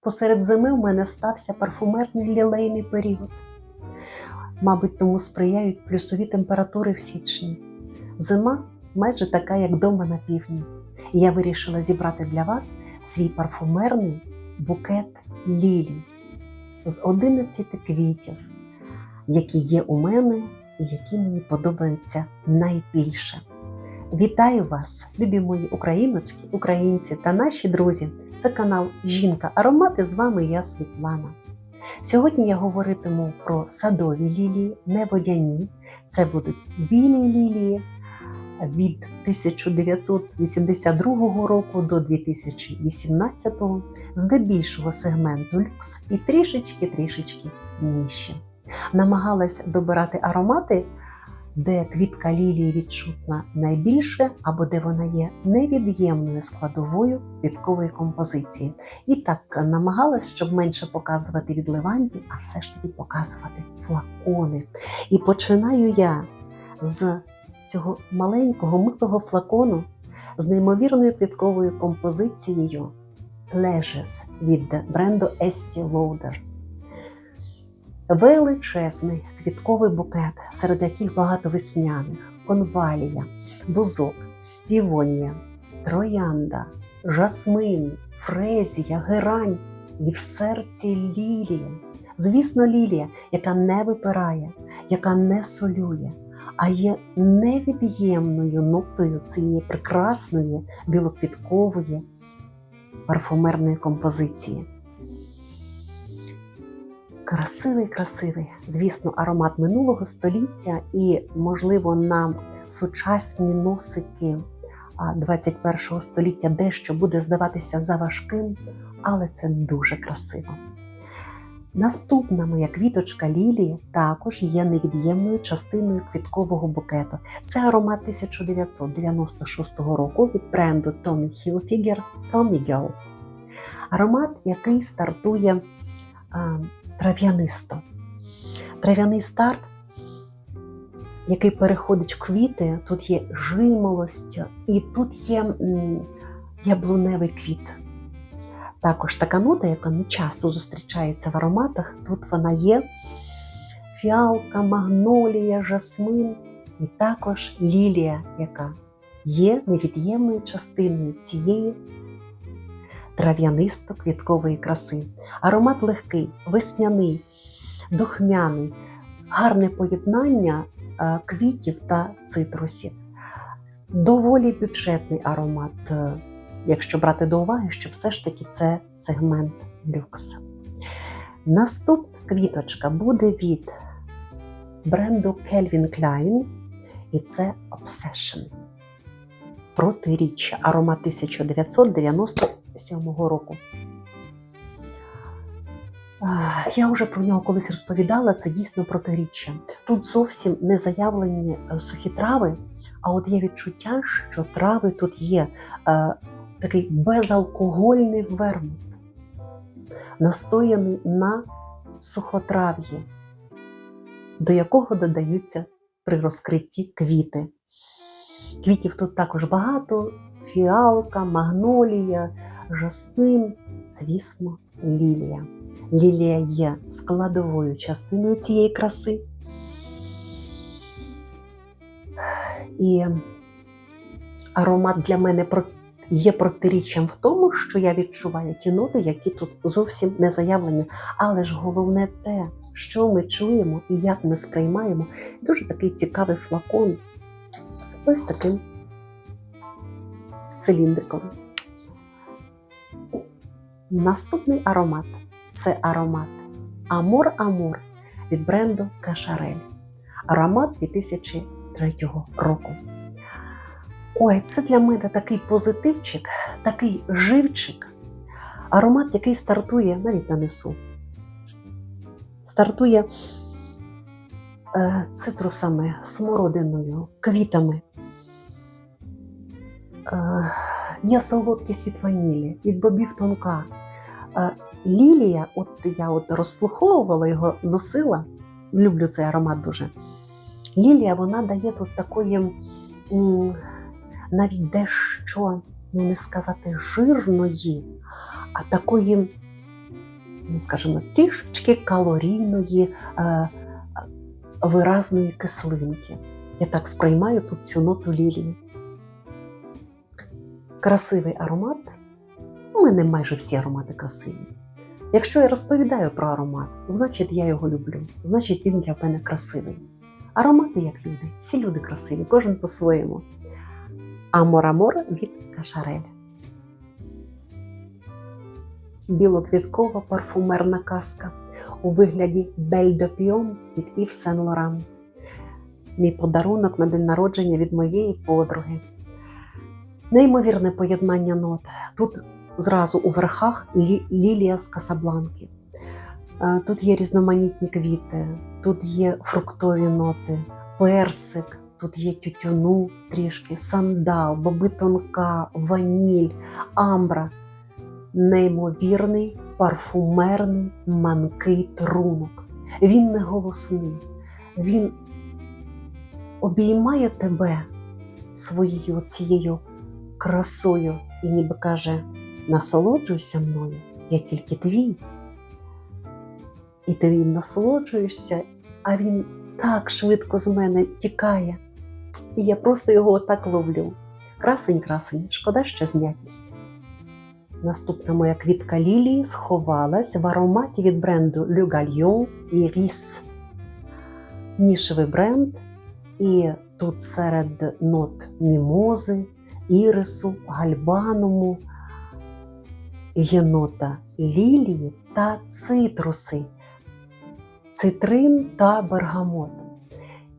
Посеред зими в мене стався парфумерний лілейний період. Мабуть, тому сприяють плюсові температури в січні. Зима майже така, як дома на півдні. І я вирішила зібрати для вас свій парфумерний букет лілій з 11 квітів, які є у мене і які мені подобаються найбільше. Вітаю вас, любі мої україночки, українці та наші друзі. Це канал Жінка Аромати. З вами я Світлана. Сьогодні я говоритиму про садові лілії, не водяні. Це будуть білі лілії від 1982 року до 2018, здебільшого сегменту люкс і трішечки-трішечки ніші. Намагалась добирати аромати, де квітка лілії відчутна найбільше, або де вона є невід'ємною складовою квіткової композиції. І так намагалась, щоб менше показувати відливання, а все ж таки показувати флакони. І починаю я з цього маленького милого флакону з неймовірною квітковою композицією Pleasures від бренду Estee Lauder. Величезний квітковий букет, серед яких багато весняних, конвалія, бузок, півонія, троянда, жасмин, фрезія, герань і в серці лілія. Звісно, лілія, яка не випирає, яка не солює, а є невід'ємною нотою цієї прекрасної білоквіткової парфумерної композиції. Красивий, красивий, звісно, аромат минулого століття, і, можливо, нам сучасні носики 21 століття дещо буде здаватися заважким, але це дуже красиво. Наступна моя квіточка лілії також є невід'ємною частиною квіткового букету. Це аромат 1996 року від бренду Tommy Hilfiger Tommy Girl. Аромат, який стартує трав'янисто. Трав'яний старт, який переходить в квіти, тут є жимолость, і тут є яблуневий квіт. Також така нота, яка не часто зустрічається в ароматах, тут вона є фіалка, магнолія, жасмин і також лілія, яка є невід'ємною частиною цієї трав'янисто-квіткової краси. Аромат легкий, весняний, духмяний, гарне поєднання е, квітів та цитрусів. Доволі бюджетний аромат, е, якщо брати до уваги, що все ж таки це сегмент люкс. Наступна квіточка буде від бренду Calvin Klein, і це Obsession. Протиріччя аромат 1997 року. Я вже про нього колись розповідала, це дійсно протиріччя. Тут зовсім не заявлені е, сухі трави, а от є відчуття, що трави тут є е, такий безалкогольний вермут, настояний на сухотрав'ї, до якого додаються при розкритті квіти. Квітів тут також багато: фіалка, магнолія, жасмин, звісно, лілія. Лілія є складовою частиною цієї краси. І аромат для мене є протиріччям в тому, що я відчуваю ті ноти, які тут зовсім не заявлені. Але ж головне те, що ми чуємо і як ми сприймаємо, дуже такий цікавий флакон з ось таким циліндриком. Наступний аромат це аромат Амор Амор від бренду Кашарель. Аромат 2003 року. Ой, це для мене такий позитивчик, такий живчик. Аромат, який стартує, навіть нанесу. Стартує е, цитрусами, смородиною, квітами. Е, є солодкість від ванілі, від бобів тонка. Е, лілія, от я от розслуховувала його, носила. Люблю цей аромат дуже. Лілія вона дає тут такої навіть дещо, ну не сказати, жирної, а такої ну, скажімо, трішечки калорійної е, виразної кислинки. Я так сприймаю тут цю ноту лілії. Красивий аромат. У мене майже всі аромати красиві. Якщо я розповідаю про аромат, значить я його люблю, значить він для мене красивий. Аромати як люди, всі люди красиві, кожен по-своєму. Амор-амор від Кашарель. Білоквіткова парфумерна казка у вигляді Бель де Піон від Ів Сен Лоран. Мій подарунок на день народження від моєї подруги. Неймовірне поєднання нот. Тут зразу у верхах лі- лілія з Касабланки. Е, Тут є різноманітні квіти, тут є фруктові ноти, персик, тут є тютюну трішки, сандал, боби тонка, ваніль, амбра. Неймовірний парфумерний манкий трунок. Він не голосний, він обіймає тебе своєю цією красою і ніби каже: насолоджуйся мною, я тільки твій. І ти їм насолоджуєшся, а він так швидко з мене тікає. І я просто його отак ловлю. Красень, красень, шкода ще знятість. Наступна моя квітка лілії сховалась в ароматі від бренду Le Galion і Ріс. Нішевий бренд, і тут серед нот мімози, ірису, гальбануму є нота лілії та цитруси, цитрин та бергамот.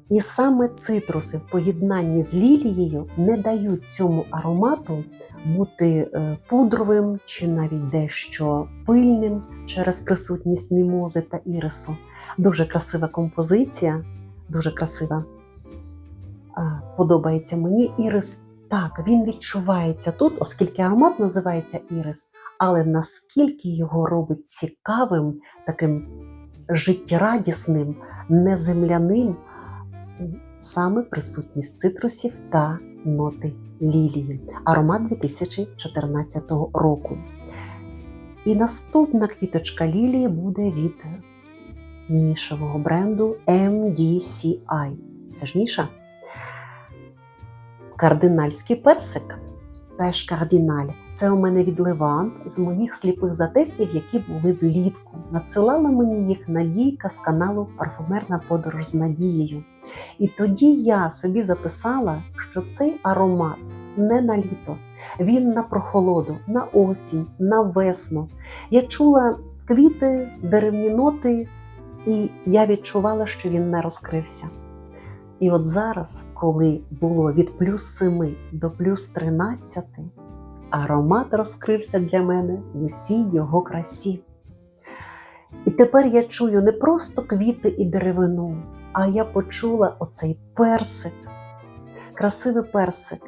І саме цитруси в поєднанні з лілією не дають цьому аромату бути е, пудровим чи навіть дещо пильним через присутність мімози та ірису. Дуже красива композиція, дуже красива. Подобається мені ірис. Так, він відчувається тут, оскільки аромат називається ірис, але наскільки його робить цікавим, таким життєрадісним, неземляним, саме присутність цитрусів та ноти лілії. Аромат 2014 року. І наступна квіточка лілії буде від нішевого бренду MDCI. Це ж ніша. Кардинальський персик. Пеш кардіналь. Це у мене від Левант з моїх сліпих затестів, які були влітку. Надсилала мені їх Надійка з каналу Парфумерна подорож з Надією. І тоді я собі записала, що цей аромат не на літо, він на прохолоду, на осінь, на весну. Я чула квіти, деревні ноти, і я відчувала, що він не розкрився. І от зараз, коли було від плюс 7 до плюс 13, аромат розкрився для мене в усій його красі. І тепер я чую не просто квіти і деревину, а я почула оцей персик, красивий персик,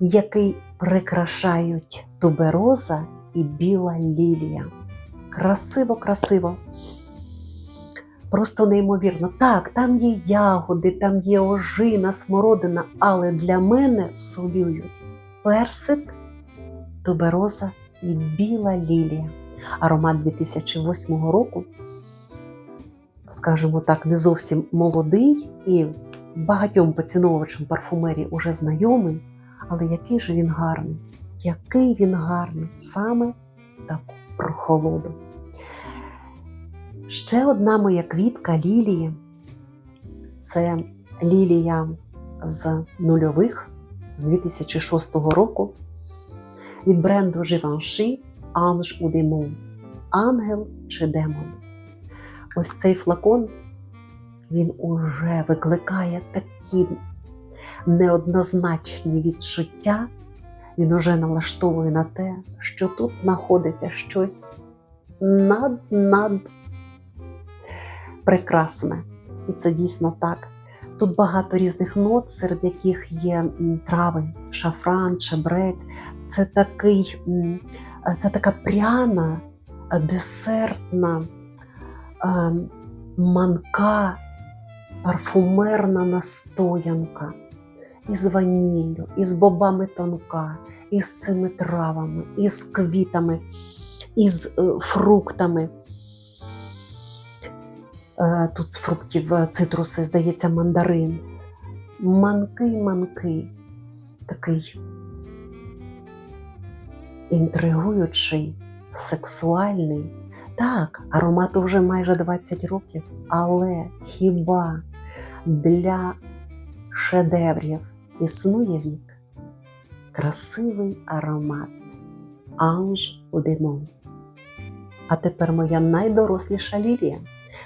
який прикрашають тубероза і біла лілія. Красиво, красиво. Просто неймовірно. Так, там є ягоди, там є ожина, смородина, але для мене солюють персик, тубероза і біла лілія. Аромат 2008 року, скажімо так, не зовсім молодий і багатьом поціновувачам парфумерії уже знайомий, але який же він гарний, який він гарний саме в таку прохолоду. Ще одна моя квітка лілії це лілія з нульових з 2006 року від бренду Givenchy Ange ou Démon Ангел чи демон. Ось цей флакон він уже викликає такі неоднозначні відчуття. Він уже налаштовує на те, що тут знаходиться щось над-над прекрасне. І це дійсно так. Тут багато різних нот, серед яких є трави, шафран, чебрець. Це такий, це така пряна, десертна, е, манка, парфумерна настоянка. Із ваніллю, із бобами тонка, із цими травами, із квітами. із е, фруктами. Е, Тут з фруктів е, цитруси, здається, мандарин. Манкий-манкий, такий інтригуючий, сексуальний. Так, аромату вже майже 20 років, але хіба для шедеврів існує вік? Красивий аромат Анж Удемон. А тепер моя найдоросліша лілія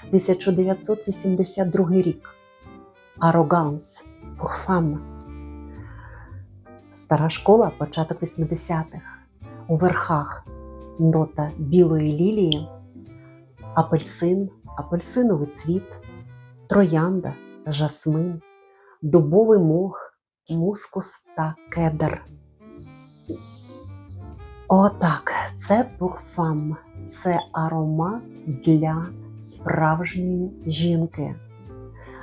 1982 рік. Ароганс Пурфам. Стара школа, початок 80-х. У верхах нота білої лілії, апельсин, апельсиновий цвіт, троянда, жасмин, дубовий мох, мускус та кедр. Отак, це пурфам, це аромат для справжньої жінки,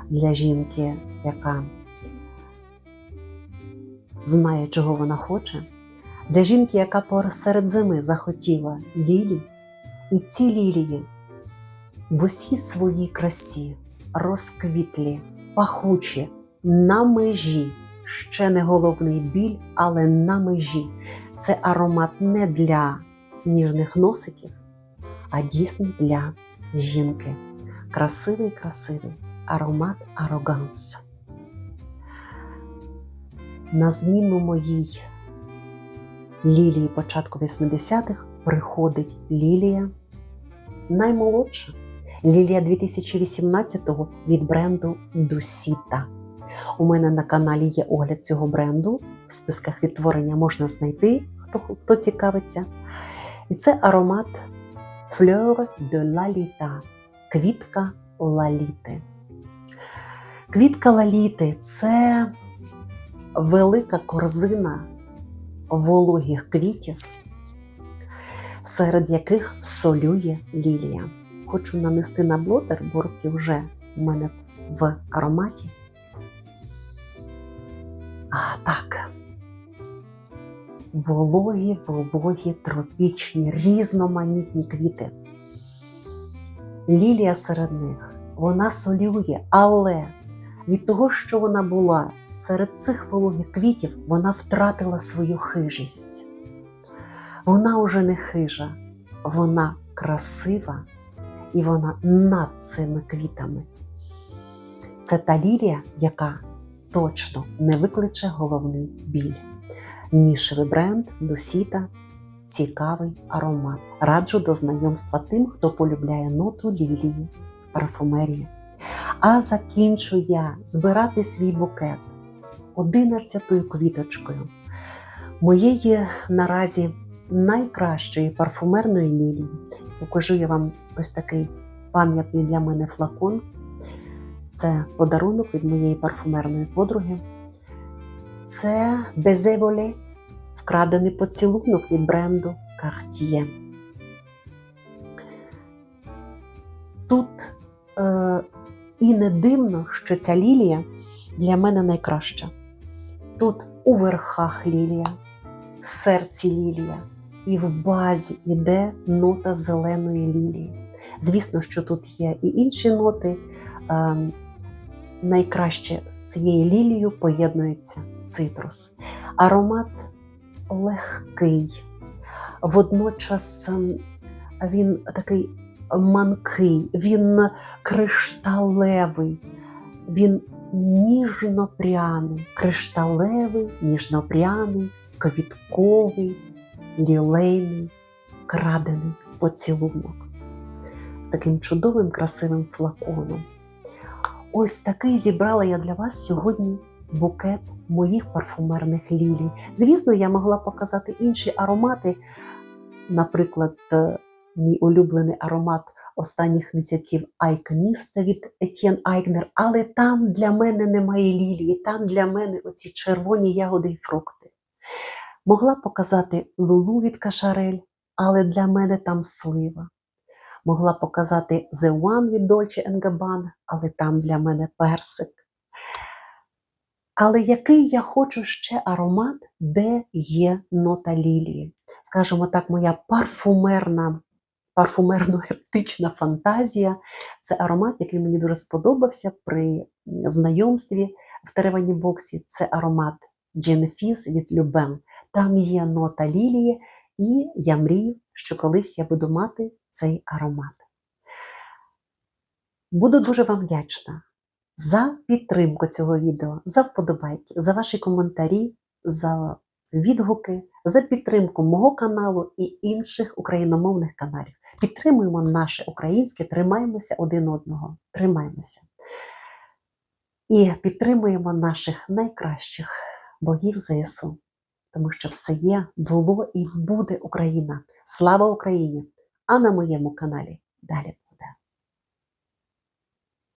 для жінки, яка знає, чого вона хоче, для жінки, яка посеред зими захотіла лілій, і ці лілії в усій своїй красі розквітлі, пахучі, на межі. Ще не головний біль, але на межі. Це аромат не для ніжних носиків, а дійсно для жінки. Красивий, красивий аромат ароганс. На зміну моїй лілії початку 80-х приходить лілія наймолодша. Лілія 2018-го від бренду Дусіта. У мене на каналі є огляд цього бренду. В списках відтворення можна знайти, хто, хто цікавиться. І це аромат Fleur de Lalita, квітка лаліти. Квітка лаліти це велика корзина вологих квітів, серед яких солює лілія. Хочу нанести на блотер, бо руки вже у мене в ароматі. А так. Вологі, вологі, тропічні, різноманітні квіти. Лілія серед них, вона солює, але від того, що вона була серед цих вологих квітів, вона втратила свою хижість. Вона уже не хижа, вона красива і вона над цими квітами. Це та лілія, яка точно не викличе головний біль. Нішевий бренд Досіта цікавий аромат. Раджу до знайомства тим, хто полюбляє ноту лілії в парфумерії. А закінчу я збирати свій букет одинадцятою квіточкою моєї наразі найкращої парфумерної лілії. Покажу я вам ось такий пам'ятний для мене флакон. Це подарунок від моєї парфумерної подруги. Це Безеволе, вкрадений поцілунок від бренду Cartier. Тут е, і не дивно, що ця лілія для мене найкраща. Тут у верхах лілія, в серці лілія, і в базі йде нота зеленої лілії. Звісно, що тут є і інші ноти. Е, найкраще з цією лілією поєднується цитрус. Аромат легкий, водночас ем, він такий манкий, він кришталевий, він ніжно-пряний, кришталевий, ніжно-пряний, квітковий, лілейний, крадений поцілунок з таким чудовим красивим флаконом. Ось такий зібрала я для вас сьогодні букет моїх парфумерних лілій. Звісно, я могла показати інші аромати, наприклад, е, мій улюблений аромат останніх місяців Айкніста від Етьєн Айкнер, але там для мене немає лілії, там для мене оці червоні ягоди і фрукти. Могла показати лулу від Кашарель, але для мене там слива. Могла показати The One від Dolce Gabbana, але там для мене персик. Але який я хочу ще аромат, де є нота лілії? Скажімо так, моя парфумерна, парфумерно-еретична фантазія це аромат, який мені дуже сподобався при знайомстві в Теревані боксі. Це аромат Дженефіс від Любен. Там є нота лілії, і я мрію, що колись я буду мати цей аромат. Буду дуже вам вдячна за підтримку цього відео, за вподобайки, за ваші коментарі, за відгуки, за підтримку мого каналу і інших україномовних каналів. Підтримуємо наше українське, тримаємося один одного, тримаємося. І підтримуємо наших найкращих богів ЗСУ, тому що все є, було і буде Україна. Слава Україні! А на моєму каналі далі.